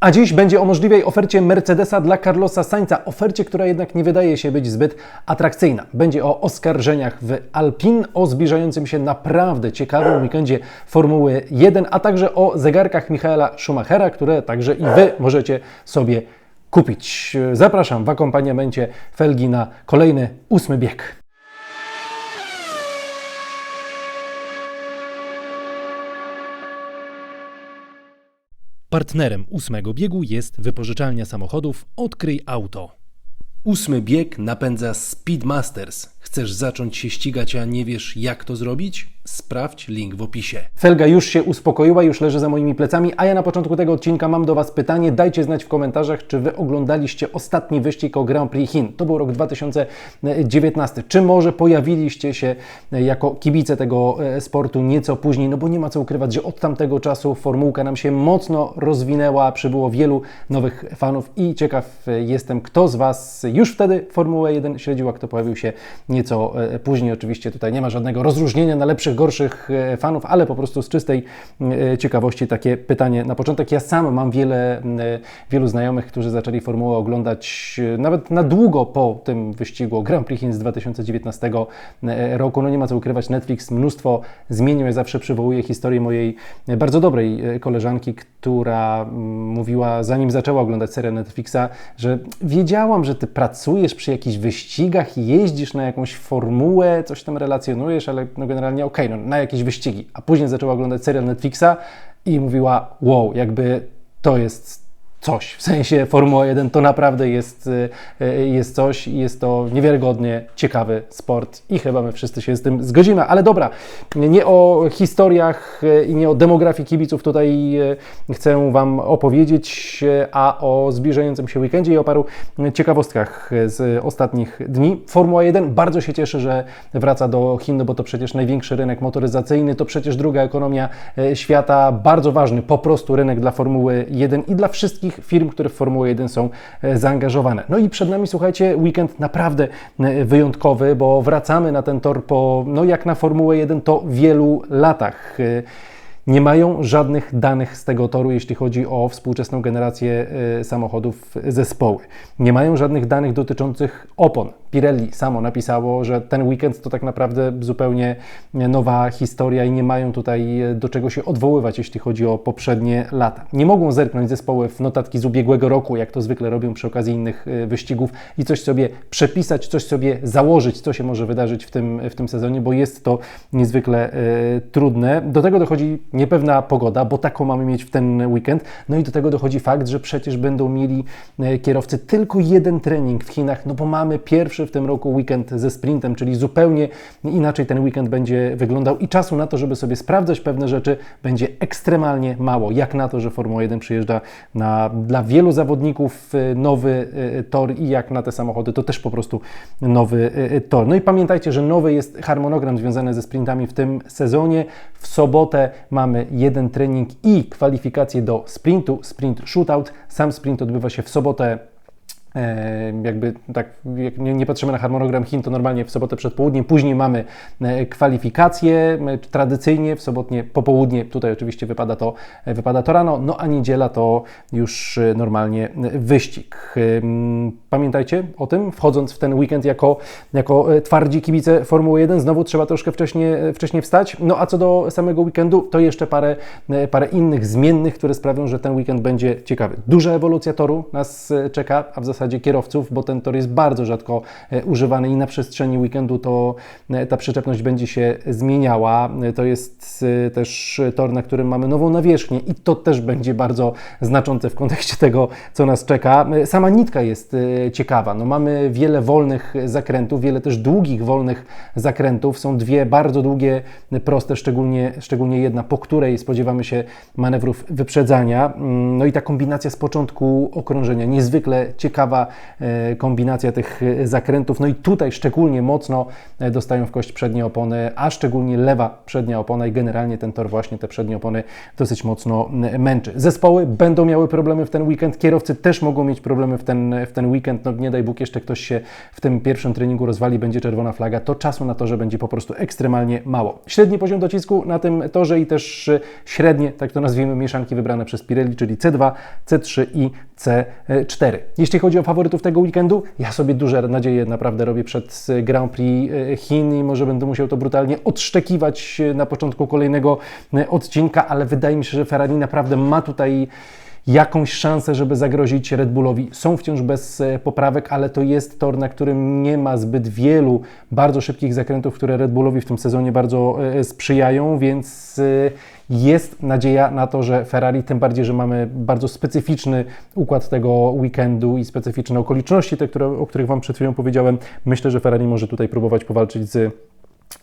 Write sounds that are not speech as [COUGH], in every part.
A dziś będzie o możliwej ofercie Mercedesa dla Carlosa Sainza, ofercie, która jednak nie wydaje się być zbyt atrakcyjna. Będzie o oskarżeniach w Alpin, o zbliżającym się naprawdę ciekawym weekendzie Formuły 1, a także o zegarkach Michaela Schumachera, które także i Wy możecie sobie kupić. Zapraszam w akompaniamencie Felgi na kolejny ósmy bieg. Partnerem ósmego biegu jest wypożyczalnia samochodów Odkryj Auto. Ósmy bieg napędza Speedmasters. Chcesz zacząć się ścigać, a nie wiesz jak to zrobić? Sprawdź link w opisie. Felga już się uspokoiła, już leży za moimi plecami, a ja na początku tego odcinka mam do Was pytanie. Dajcie znać w komentarzach, czy Wy oglądaliście ostatni wyścig o Grand Prix Chin. To był rok 2019. Czy może pojawiliście się jako kibice tego e, sportu nieco później? No bo nie ma co ukrywać, że od tamtego czasu formułka nam się mocno rozwinęła, przybyło wielu nowych fanów i ciekaw e, jestem, kto z Was już wtedy Formułę 1 śledził, a kto pojawił się nieco e, później. Oczywiście tutaj nie ma żadnego rozróżnienia na lepszych gorszych e, fanów, ale po prostu z czystej e, ciekawości takie pytanie na początek. Ja sam mam wiele, e, wielu znajomych, którzy zaczęli formułę oglądać nawet na długo po tym wyścigu Grand Prix Chin z 2019 roku. No nie ma co ukrywać, Netflix mnóstwo zmienił. Ja zawsze przywołuję historię mojej bardzo dobrej koleżanki, która mówiła, zanim zaczęła oglądać serię Netflixa, że wiedziałam, że ty pracujesz przy jakichś wyścigach jeździsz na jakąś formułę, coś tam relacjonujesz, ale no generalnie okej, no, na jakieś wyścigi, a później zaczęła oglądać serial Netflixa i mówiła, wow, jakby to jest coś. W sensie Formuła 1 to naprawdę jest, y, y, jest coś i jest to niewiarygodnie ciekawy sport i chyba my wszyscy się z tym zgodzimy. Ale dobra, nie o historiach y, i nie o demografii kibiców tutaj chcę Wam opowiedzieć, a o zbliżającym się weekendzie i o paru ciekawostkach z ostatnich dni. Formuła 1 bardzo się cieszy, że wraca do Chin, no bo to przecież największy rynek motoryzacyjny, to przecież druga ekonomia świata, bardzo ważny po prostu rynek dla Formuły 1 i dla wszystkich wszystkich firm, które w Formułę 1 są e, zaangażowane. No i przed nami, słuchajcie, weekend naprawdę e, wyjątkowy, bo wracamy na ten tor po, no jak na Formułę 1, to wielu latach. Nie mają żadnych danych z tego toru, jeśli chodzi o współczesną generację samochodów zespoły. Nie mają żadnych danych dotyczących opon. Pirelli samo napisało, że ten weekend to tak naprawdę zupełnie nowa historia i nie mają tutaj do czego się odwoływać, jeśli chodzi o poprzednie lata. Nie mogą zerknąć zespoły w notatki z ubiegłego roku, jak to zwykle robią przy okazji innych wyścigów i coś sobie przepisać, coś sobie założyć, co się może wydarzyć w tym, w tym sezonie, bo jest to niezwykle y, trudne. Do tego dochodzi niepewna pogoda, bo taką mamy mieć w ten weekend. No i do tego dochodzi fakt, że przecież będą mieli e, kierowcy tylko jeden trening w Chinach, no bo mamy pierwszy w tym roku weekend ze sprintem, czyli zupełnie inaczej ten weekend będzie wyglądał i czasu na to, żeby sobie sprawdzać pewne rzeczy, będzie ekstremalnie mało. Jak na to, że Formuła 1 przyjeżdża na, dla wielu zawodników y, nowy y, tor i jak na te samochody, to też po prostu nowy tor. No i pamiętajcie, że nowy jest harmonogram związany ze sprintami w tym sezonie. W sobotę mamy jeden trening i kwalifikacje do sprintu, sprint shootout. Sam sprint odbywa się w sobotę jakby tak, jak nie, patrzymy na harmonogram Chin, to normalnie w sobotę przed południem, później mamy e, kwalifikacje, tradycyjnie w sobotnie popołudnie, tutaj oczywiście wypada to, e, wypada to rano, no a niedziela to już normalnie wyścig. Pamiętajcie o tym, wchodząc w ten weekend jako, jako twardzi kibice Formuły 1, znowu trzeba troszkę wcześniej, wcześniej wstać. No a co do samego weekendu, to jeszcze parę, parę innych zmiennych, które sprawią, że ten weekend będzie ciekawy. Duża ewolucja toru nas czeka, a w zasadzie zasadzie kierowców, bo ten tor jest bardzo rzadko e, używany i na przestrzeni weekendu to e, ta przyczepność będzie się zmieniała. E, to jest też tor, na którym mamy nową nawierzchnię i to też będzie bardzo znaczące w kontekście [LAUGHS] tego, co nas czeka. Sama nitka jest ciekawa. No, mamy wiele wolnych zakrętów, wiele też długich wolnych zakrętów. Są dwie bardzo długie, proste, szczególnie, szczególnie jedna, po której spodziewamy się manewrów wyprzedzania. Mm, no i ta kombinacja z początku okrążenia niezwykle ciekawa prawa e, kombinacja tych e, zakrętów. No i tutaj szczególnie mocno e, dostają w kość przednie opony, a szczególnie lewa przednia opona i generalnie ten tor właśnie te przednie opony dosyć mocno męczy. Zespoły będą miały problemy w ten weekend, kierowcy też mogą mieć problemy w ten, w ten weekend. No nie daj Bóg, jeszcze ktoś się w tym pierwszym treningu rozwali, będzie czerwona flaga, to czasu na to, że będzie po prostu ekstremalnie mało. Średni poziom docisku na tym torze i też średnie, tak to nazwijmy, mieszanki wybrane przez Pirelli, czyli C2, C3 i C4. Jeśli chodzi o faworytów tego weekendu, ja sobie duże nadzieje naprawdę robię przed Grand Prix e, Chin i może będę musiał to brutalnie odszczekiwać na początku kolejnego e, odcinka, ale wydaje mi się, że Ferrari naprawdę ma tutaj jakąś szansę, żeby zagrozić Red Bullowi. Są wciąż bez e, poprawek, ale to jest tor, na którym nie ma zbyt wielu bardzo szybkich zakrętów, które Red Bullowi w tym sezonie bardzo sprzyjają, więc jest nadzieja na to, że Ferrari, tym bardziej, że mamy bardzo specyficzny układ tego weekendu i specyficzne okoliczności, te, które, o których Wam przed chwilą powiedziałem, myślę, że Ferrari może tutaj próbować powalczyć z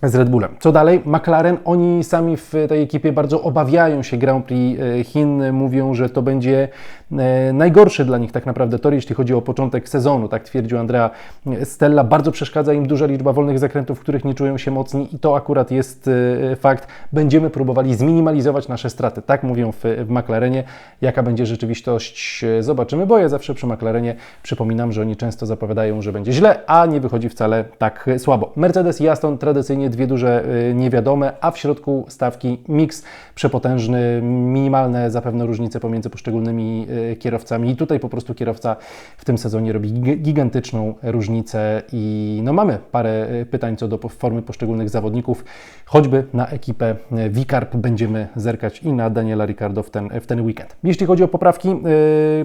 z Red Bullem. Co dalej? McLaren, oni sami w tej ekipie bardzo obawiają się Grand Prix e, Chin, mówią, że to będzie e, najgorszy dla nich tak naprawdę tor, jeśli chodzi o początek sezonu, tak twierdził Andrea Stella. Bardzo przeszkadza im duża liczba wolnych zakrętów, w których nie czują się mocni i to akurat jest e, fakt. Będziemy próbowali zminimalizować nasze straty, tak mówią w, w McLarenie. Jaka będzie rzeczywistość, zobaczymy, bo ja zawsze przy McLarenie przypominam, że oni często zapowiadają, że będzie źle, a nie wychodzi wcale tak słabo. Mercedes i Aston tradycyjnie dwie duże y, niewiadome, a w środku stawki mix przepotężny, minimalne zapewne różnice pomiędzy poszczególnymi y, kierowcami. I tutaj po prostu kierowca w tym sezonie robi gigantyczną różnicę i no mamy parę y, pytań co do formy poszczególnych zawodników, choćby na ekipę Vicarp będziemy zerkać i na Daniela Ricardo w ten, w ten weekend. Jeśli chodzi o poprawki,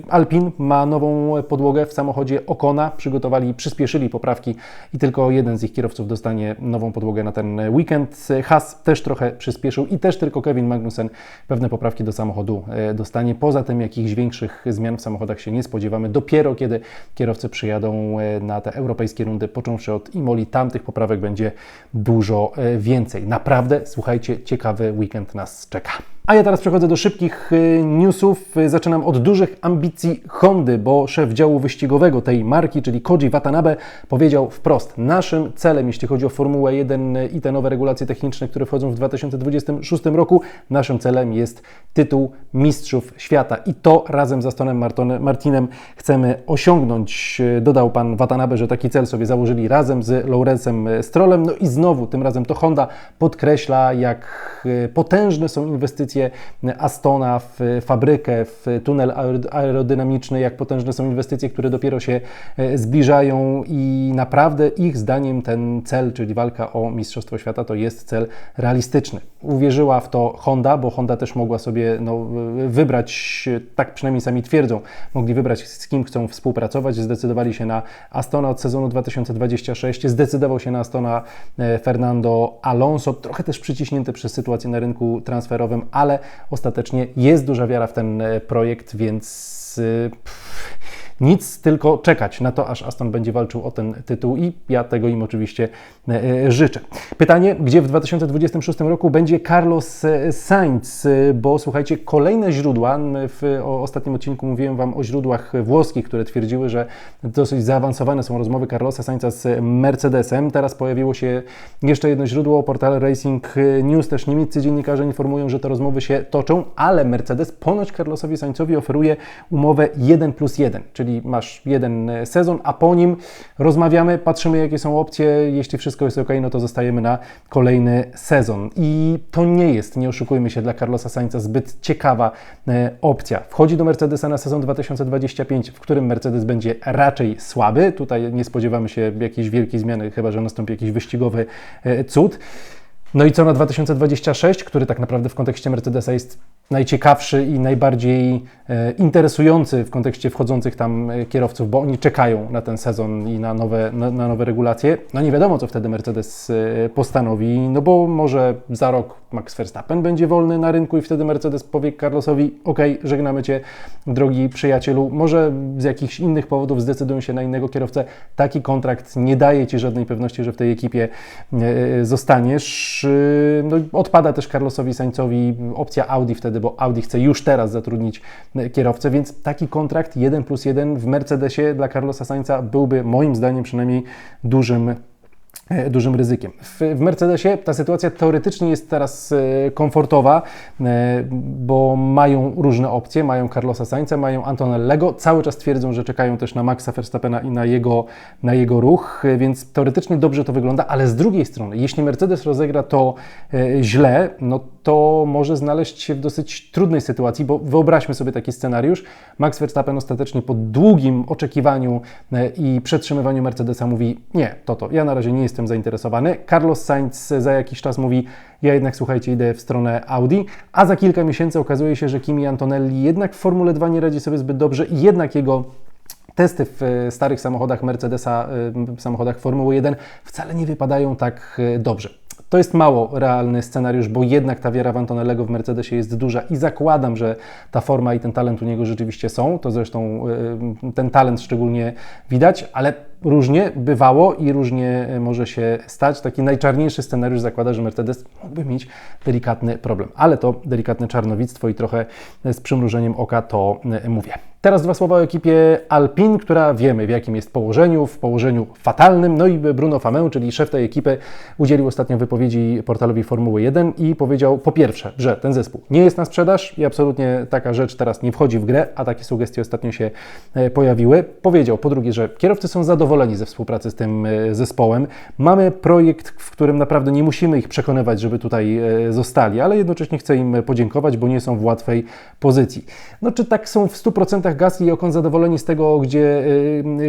Alpin ma nową podłogę w samochodzie Okona, przygotowali, przyspieszyli poprawki i tylko jeden z ich kierowców dostanie nową podłogę na ten weekend. Haas też trochę przyspieszył i też tylko Kevin Magnussen pewne poprawki do samochodu e, dostanie. Poza tym jakichś większych zmian w samochodach się nie spodziewamy. Dopiero kiedy kierowcy przyjadą e, na te europejskie rundy, począwszy od Imoli, tam tych poprawek będzie dużo e, więcej. Naprawdę, słuchajcie, ciekawy weekend nas czeka. A ja teraz przechodzę do szybkich y, newsów. Zaczynam od dużych ambicji Hondy, bo szef działu wyścigowego tej marki, czyli Koji Watanabe, powiedział wprost: Naszym celem, jeśli chodzi o Formułę 1 i te nowe regulacje techniczne, które wchodzą w 2026 roku, naszym celem jest tytuł Mistrzów Świata. I to razem z Astonem Martinem chcemy osiągnąć. Dodał pan Watanabe, że taki cel sobie założyli razem z Lawrencem Strollem. No i znowu, tym razem to Honda podkreśla, jak y, potężne są inwestycje inwestycje Astona w fabrykę, w tunel aerodynamiczny, jak potężne są inwestycje, które dopiero się e, zbliżają i naprawdę ich zdaniem ten cel, czyli walka o Mistrzostwo Świata, to jest cel realistyczny. Uwierzyła w to Honda, bo Honda też mogła sobie no, wybrać, tak przynajmniej sami twierdzą, mogli wybrać z kim chcą współpracować, zdecydowali się na Astona od sezonu 2026, zdecydował się na Astona e, Fernando Alonso, trochę też przyciśnięty przez sytuację na rynku transferowym, ale ostatecznie jest duża wiara w ten e, projekt, więc e, pff, nic, tylko czekać na to, aż Aston będzie walczył o ten tytuł i ja tego im oczywiście e, e, życzę. Pytanie, gdzie w 2026 roku będzie Carlos e, Sainz, bo słuchajcie, kolejne źródła, w ostatnim odcinku mówiłem Wam o źródłach włoskich, które twierdziły, że dosyć zaawansowane są rozmowy Carlosa Sainza z Mercedesem. Teraz pojawiło się jeszcze jedno źródło, portal Racing News, też niemieccy dziennikarze informują, że te rozmowy się toczą, ale Mercedes ponoć Carlosowi Sainzowi oferuje umowę 1 plus 1, czyli czyli masz jeden e, sezon, a po nim rozmawiamy, patrzymy jakie są opcje, jeśli wszystko jest ok, no to zostajemy na kolejny sezon. I to nie jest, nie oszukujmy się, dla Carlosa Sainza zbyt ciekawa e, opcja. Wchodzi do Mercedesa na sezon 2025, w którym Mercedes będzie raczej słaby. Tutaj nie spodziewamy się jakiejś wielkiej zmiany, chyba że nastąpi jakiś wyścigowy e, cud. No i co na 2026, który tak naprawdę w kontekście Mercedesa jest najciekawszy i najbardziej e, interesujący w kontekście wchodzących tam e, kierowców, bo oni czekają na ten sezon i na nowe, na, na, nowe regulacje. No nie wiadomo, co wtedy Mercedes e, postanowi, no bo może za rok Max Verstappen będzie wolny na rynku i wtedy Mercedes powie Carlosowi, ok, żegnamy Cię, drogi przyjacielu. Może z jakichś innych powodów zdecydują się na innego kierowcę. Taki kontrakt nie daje Ci żadnej pewności, że w tej ekipie zostaniesz. No, odpada też Carlosowi Sainzowi opcja Audi wtedy wtedy, bo Audi chce już teraz zatrudnić e, kierowcę, więc taki kontrakt 1 plus 1 w Mercedesie dla Carlosa Sainza byłby moim zdaniem przynajmniej dużym e, dużym ryzykiem. W, Mercedesie ta sytuacja teoretycznie jest teraz e, komfortowa, bo mają różne opcje, mają Carlosa Sainza, mają Antonellego, cały czas twierdzą, że czekają też na Maxa Verstappena i na jego, na jego ruch, więc teoretycznie dobrze to wygląda, ale z drugiej strony, jeśli Mercedes rozegra to źle, no to może znaleźć się w dosyć trudnej sytuacji, bo wyobraźmy sobie taki scenariusz. Max Verstappen ostatecznie po długim oczekiwaniu e, i przetrzymywaniu Mercedesa mówi: Nie, to to, ja na razie nie jestem zainteresowany. Carlos Sainz za jakiś czas mówi: Ja jednak, słuchajcie, idę w stronę Audi, a za kilka miesięcy okazuje się, że Kimi Antonelli jednak w Formule 2 nie radzi sobie zbyt dobrze i jednak jego testy w e, starych samochodach Mercedesa, e, samochodach Formuły 1 wcale nie wypadają tak dobrze. To jest mało realny scenariusz, bo jednak ta wiara w Antonellego w Mercedesie jest duża i zakładam, że ta forma i ten talent u niego rzeczywiście są. To zresztą ten talent szczególnie widać, ale różnie bywało i różnie może się stać. Taki najczarniejszy scenariusz zakłada, że Mercedes mógłby mieć delikatny problem, ale to delikatne czarnowictwo i trochę z przymrużeniem oka to mówię. Teraz dwa słowa o ekipie Alpine, która wiemy w jakim jest położeniu, w położeniu fatalnym. No i Bruno Fameu, czyli szef tej ekipy, udzielił ostatnio wypowiedzi portalowi Formuły 1 i powiedział po pierwsze, że ten zespół nie jest na sprzedaż i absolutnie taka rzecz teraz nie wchodzi w grę, a takie sugestie ostatnio się pojawiły. Powiedział po drugie, że kierowcy są zadowoleni ze współpracy z tym zespołem. Mamy projekt, w którym naprawdę nie musimy ich przekonywać, żeby tutaj zostali, ale jednocześnie chcę im podziękować, bo nie są w łatwej pozycji. No czy tak są w 100% Gasly i Ocon zadowoleni z tego, gdzie,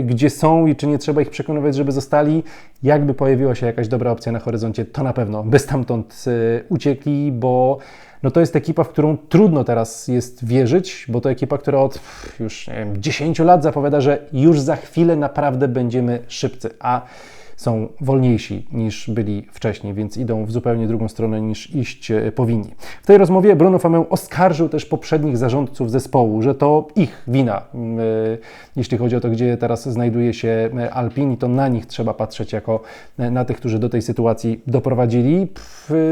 gdzie są i czy nie trzeba ich przekonywać, żeby zostali? Jakby pojawiła się jakaś dobra opcja na horyzoncie, to na pewno by stamtąd uciekli, bo no to jest ekipa, w którą trudno teraz jest wierzyć, bo to ekipa, która od już nie wiem, 10 lat zapowiada, że już za chwilę naprawdę będziemy szybcy, a są wolniejsi niż byli wcześniej, więc idą w zupełnie drugą stronę niż iść powinni. W tej rozmowie Bruno Fameu oskarżył też poprzednich zarządców zespołu, że to ich wina, jeśli chodzi o to, gdzie teraz znajduje się Alpine i to na nich trzeba patrzeć jako na tych, którzy do tej sytuacji doprowadzili.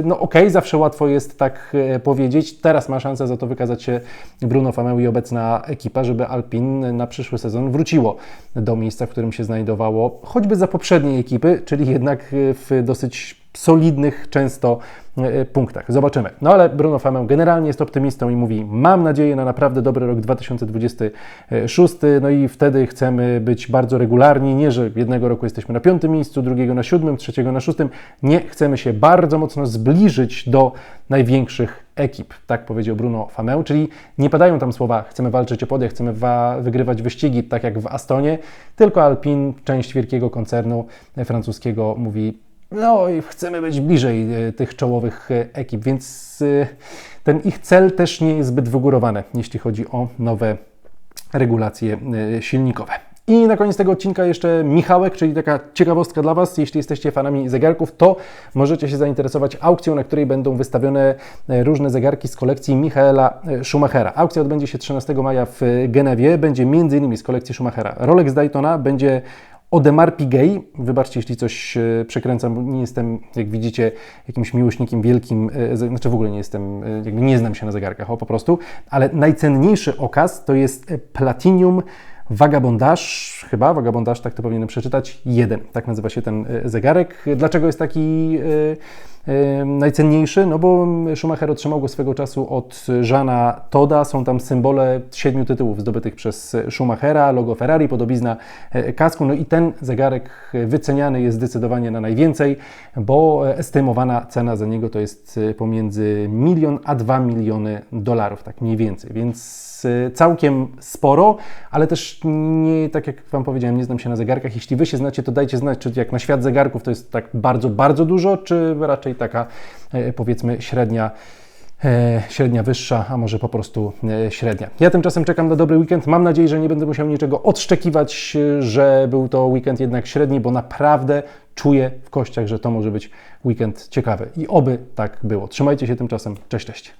No okej, okay, zawsze łatwo jest tak powiedzieć. Teraz ma szansę za to wykazać się Bruno Fameu i obecna ekipa, żeby Alpine na przyszły sezon wróciło do miejsca, w którym się znajdowało, choćby za poprzedniej ekipy, czyli jednak w dosyć solidnych często punktach. Zobaczymy. No ale Bruno Fameu generalnie jest optymistą i mówi: Mam nadzieję na naprawdę dobry rok 2026. No i wtedy chcemy być bardzo regularni. Nie, że jednego roku jesteśmy na piątym miejscu, drugiego na siódmym, trzeciego na szóstym. Nie, chcemy się bardzo mocno zbliżyć do największych ekip, tak powiedział Bruno Fameu, czyli nie padają tam słowa chcemy walczyć o podium, chcemy wygrywać wyścigi, tak jak w Astonie, tylko Alpine, część wielkiego koncernu francuskiego mówi no i chcemy być bliżej tych czołowych ekip, więc ten ich cel też nie jest zbyt wygórowany, jeśli chodzi o nowe regulacje silnikowe. I na koniec tego odcinka jeszcze Michałek, czyli taka ciekawostka dla Was. Jeśli jesteście fanami zegarków, to możecie się zainteresować aukcją, na której będą wystawione różne zegarki z kolekcji Michaela Schumachera. Aukcja odbędzie się 13 maja w Genewie. Będzie m.in. z kolekcji Schumachera Rolex Daytona, będzie Odemar Piguet, wybaczcie, jeśli coś przekręcam, bo nie jestem, jak widzicie, jakimś miłośnikiem wielkim, znaczy w ogóle nie jestem, jakby nie znam się na zegarkach, o po prostu, ale najcenniejszy okaz to jest Platinum Vagabondage, chyba Vagabondage, tak to powinienem przeczytać, jeden. Tak nazywa się ten zegarek. Dlaczego jest taki najcenniejszy? No bo Schumacher otrzymał go swego czasu od Żana Toda. Są tam symbole siedmiu tytułów zdobytych przez Schumachera, logo Ferrari, podobizna kasku. No i ten zegarek wyceniany jest zdecydowanie na najwięcej, bo estymowana cena za niego to jest pomiędzy milion a dwa miliony dolarów, tak mniej więcej. Więc całkiem sporo, ale też nie, tak jak Wam powiedziałem, nie znam się na zegarkach. Jeśli Wy się znacie, to dajcie znać, czy jak na świat zegarków to jest tak bardzo, bardzo dużo, czy raczej taka powiedzmy średnia średnia wyższa, a może po prostu średnia. Ja tymczasem czekam na dobry weekend. Mam nadzieję, że nie będę musiał niczego odszczekiwać, że był to weekend jednak średni, bo naprawdę czuję w kościach, że to może być weekend ciekawy. I oby tak było. Trzymajcie się tymczasem. Cześć, cześć.